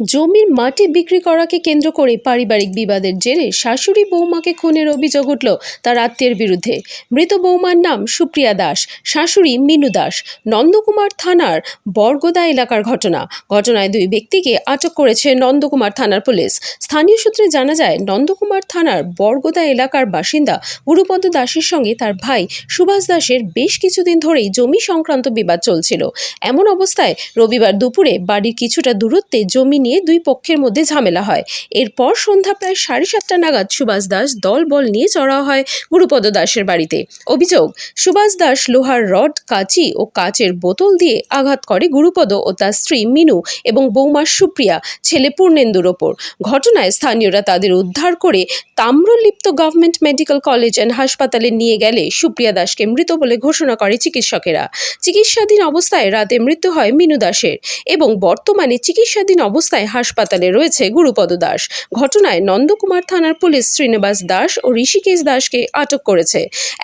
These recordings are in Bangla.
জমির মাটি বিক্রি করাকে কেন্দ্র করে পারিবারিক বিবাদের জেরে শাশুড়ি বৌমাকে খুনের অভিযোগ উঠল তার আত্মীয়ের বিরুদ্ধে। মৃত বৌমার নাম সুপ্রিয়া দাস, শাশুড়ি মিনু দাস। নন্দকুমার থানার বরগোদা এলাকার ঘটনা। ঘটনায় দুই ব্যক্তিকে আটক করেছে নন্দকুমার থানার পুলিশ। স্থানীয় সূত্রে জানা যায়, নন্দকুমার থানার বরগোদা এলাকার বাসিন্দা গুরুপদ দাসের সঙ্গে তার ভাই সুভাষ দাসের বেশ কিছুদিন ধরেই জমি সংক্রান্ত বিবাদ চলছিল। এমন অবস্থায় রবিবার দুপুরে বাড়ির কিছুটা দূরত্বে জমি নিয়ে দুই পক্ষের মধ্যে ঝামেলা হয়। এরপর সন্ধ্যা প্রায় সাড়ে সাতটা নাগাদ সুভাষ দাস দল বল নিয়ে চড়াও হয় গুরুপদ দাসের বাড়িতে। অভিযোগ, সুভাষ দাস লোহার রড, কাঁচি ও কাচের বোতল দিয়ে আঘাত করে গুরুপদ ও তার স্ত্রী মিনু এবং বৌমা সুপ্রিয়া, ছেলে পূর্ণেন্দুর ওপর। ঘটনায় স্থানীয়রা তাদের উদ্ধার করে Tamralipta government medical college and হাসপাতালে নিয়ে গেলে সুপ্রিয়া দাসকে মৃত বলে ঘোষণা করে চিকিৎসকেরা। চিকিৎসাধীন অবস্থায় রাতে মৃত্যু হয় মিনু দাসের এবং বর্তমানে চিকিৎসাধীন অবস্থায় হাসপাতালে রয়েছে গুরুপদ দাস। ঘটনায় নন্দকুমার থানার পুলিশ শ্রীনিবাস দাস ও ঋষিকেশ দাসকে আটক করেছে।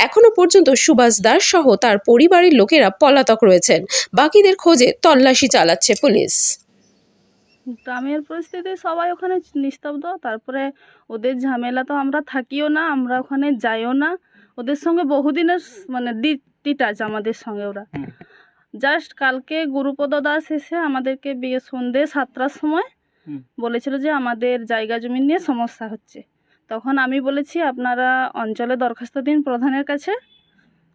এখনও পর্যন্ত সুভাষ দাস সহ তার পরিবারের লোকেরা পলাতক রয়েছেন। বাকিদের খোঁজে তল্লাশি চালাচ্ছে পুলিশ। গ্রামের পরিস্থিতি সবাই ওখানে নিস্তব্ধ তারপরে ওদের ঝামেলা তো আমরা থাকিও না আমরা ওখানে যাইও না। ওদের সঙ্গে বহুদিনের মানে ডিটাচ আমাদের সঙ্গে ওরা। জাস্ট কালকে গুরুপদ দাস এসে আমাদেরকে বিয়ে সন্ধে সাতটার সময়। বলেছিল যে আমাদের জায়গা জমি নিয়ে সমস্যা হচ্ছে। তখন আমি বলেছি আপনারা অঞ্চলে দরখাস্ত দিন প্রধানের কাছে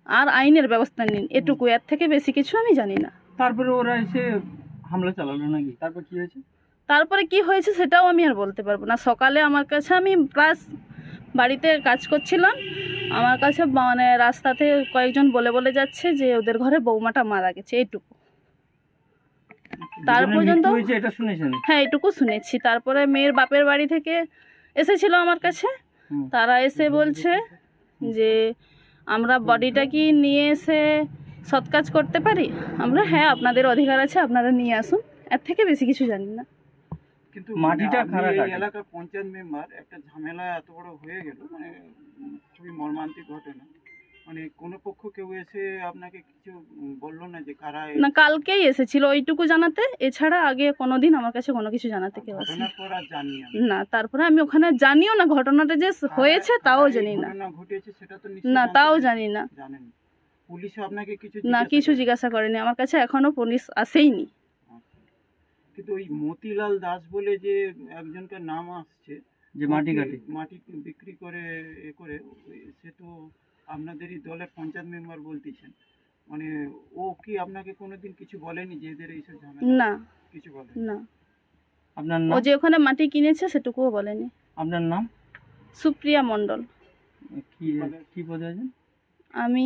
আর আইনের ব্যবস্থা নিন। এটুকু এর থেকে বেশি কিছু আমি জানি না। তারপরে ওরা এসে হামলা চালালো নাকি? তারপর কি হয়েছে? তারপরে কি হয়েছে সেটাও আমি আর বলতে পারব না। সকালে আমার কাছে আমি প্লাস বাড়িতে কাজ করছিলাম। আমার কাছে মানে রাস্তাতে কয়েকজন বলে বলে যাচ্ছে যে ওদের ঘরে বৌমাটা মারা গেছে এইটুকু। তার পর্যন্ত- হ্যাঁ এইটুকু শুনেছি। তারপরে মেয়ের বাপের বাড়ি থেকে এসেছিল আমার কাছে। তারা এসে বলছে যে আমরা বডিটা কি নিয়ে এসে সৎ কাজ করতে পারি? আমরা হ্যাঁ আপনাদের অধিকার আছে আপনারা নিয়ে আসুন। এর থেকে বেশি কিছু জানি না। কিন্তু মাটিটা এই এলাকার পঞ্চায়েত মেম্বার একটা ঝামেলা এত বড় হয়ে গেল মানে খুবই মর্মান্তিক ঘটনা। মানে কোনো পক্ষ কেউ এসে আপনাকে কিছু বলল না যে কারা না কালকেই এসেছিল ওইটুকু জানাতে এছাড়া আগে কোনোদিন আমার কাছে কোনো কিছু জানাতে কেউ আসেনি। ঘটনার পর আর জানি আমি না তারপরে আমি ওখানে জানিও না ঘটনাটা যে হয়েছে তাও জানি না। ঘটেছে সেটা তো না তাও জানি না। জানেন পুলিশও আপনাকে কিছু না কিছু জিজ্ঞাসা করেনি। আমার কাছে এখনও পুলিশ আসেইনি। কিন্তু ওই মতিলাল দাস বলে যে একজনকার নাম আসছে যে মাটি কাটে। মাটি বিক্রি করে এ করে সে তো আপনাদেরই দলের পঞ্চায়েত মেম্বার বলতেছেন। মানে ও কি আপনাকে কোনোদিন কিছু বলেনি যে এদের এইসব ঝামেলা? না। কিছু বলে না। আপনার নাম? ও যে ওখানে মাটি কিনেছে সেটুকুও বলেনি। আপনার নাম? সুপ্রিয়া মণ্ডল। কি কি পদে আছেন? আমি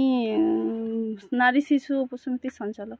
নারী শিশু উপসমিতির সঞ্চালক।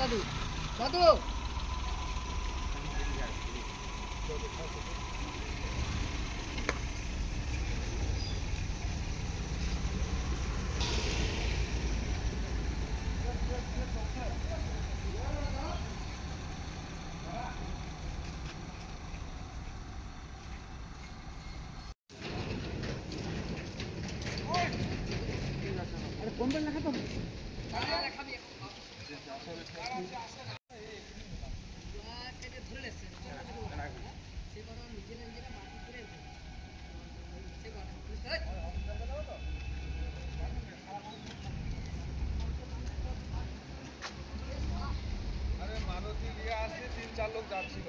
দাদু। দাদু। কোনটা লেখা তো? লেখাবি আরে মারুতি দিয়ে আসছে তিন চার লোক যাচ্ছিল।